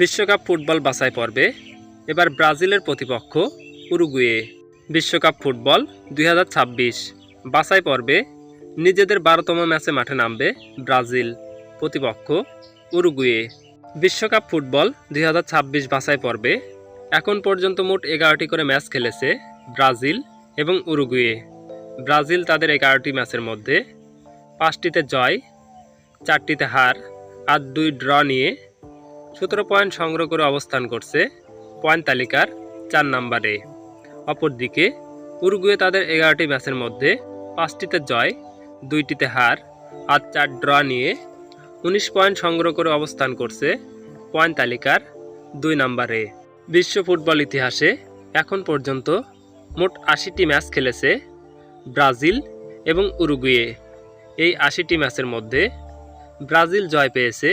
বিশ্বকাপ ফুটবল বাছাই পর্বে, এবার ব্রাজিলের প্রতিপক্ষ উরুগুয়ে। বিশ্বকাপ ফুটবল দুই হাজার ছাব্বিশ বাছাই পর্বে নিজেদের বারোতম ম্যাচে মাঠে নামবে ব্রাজিল প্রতিপক্ষ উরুগুয়ে। বিশ্বকাপ ফুটবল দুই হাজার ছাব্বিশ বাছাই পর্বে এখন পর্যন্ত মোট এগারোটি করে ম্যাচ খেলেছে ব্রাজিল এবং উরুগুয়ে। ব্রাজিল তাদের এগারোটি ম্যাচের মধ্যে পাঁচটিতে জয়, চারটিতে হার আর দুই ড্র নিয়ে সতেরো পয়েন্ট সংগ্রহ করে অবস্থান করছে পয়েন্ট তালিকার চার নম্বরে। অপরদিকে, উরুগুয়ে তাদের এগারোটি ম্যাচের মধ্যে পাঁচটিতে জয়, দুইটিতে হার আর চার ড্র নিয়ে উনিশ পয়েন্ট সংগ্রহ করে অবস্থান করছে পয়েন্ট তালিকার দুই নম্বরে। বিশ্ব ফুটবল ইতিহাসে এখন পর্যন্ত মোট আশিটি ম্যাচ খেলেছে ব্রাজিল এবং উরুগুয়ে। এই আশিটি ম্যাচের মধ্যে ব্রাজিল জয় পেয়েছে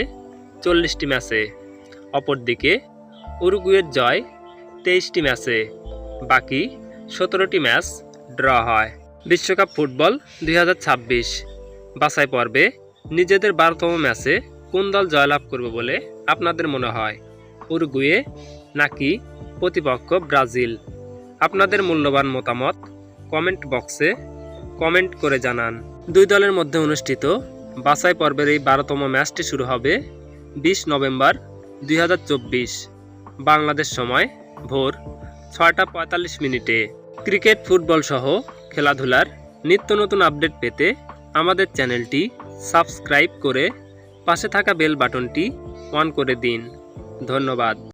চল্লিশটি ম্যাচে। অপরদিকে উরুগুয়ের জয় তেইশটি ম্যাচে, বাকি সতেরোটি ম্যাচ ড্র হয়। বিশ্বকাপ ফুটবল দু হাজার ছাব্বিশ বাছাই পর্বে নিজেদের বারোতম ম্যাচে কোন দল জয়লাভ করবে বলে আপনাদের মনে হয়? উরুগুয়ে নাকি প্রতিপক্ষ ব্রাজিল? আপনাদের মূল্যবান মতামত কমেন্ট বক্সে কমেন্ট করে জানান। দুই দলের মধ্যে অনুষ্ঠিত বাছাই পর্বের এই বারোতম ম্যাচটি শুরু হবে বিশ নভেম্বর দুই হাজার চব্বিশ, বাংলাদেশ সময়, ভোর ছয়টা পঁয়তাল্লিশ মিনিটে। ক্রিকেট, ফুটবল সহ খেলাধুলার নিত্য নতুন আপডেট পেতে আমাদের চ্যানেলটি সাবস্ক্রাইব করে পাশে থাকা বেল বাটনটি অন করে দিন। ধন্যবাদ।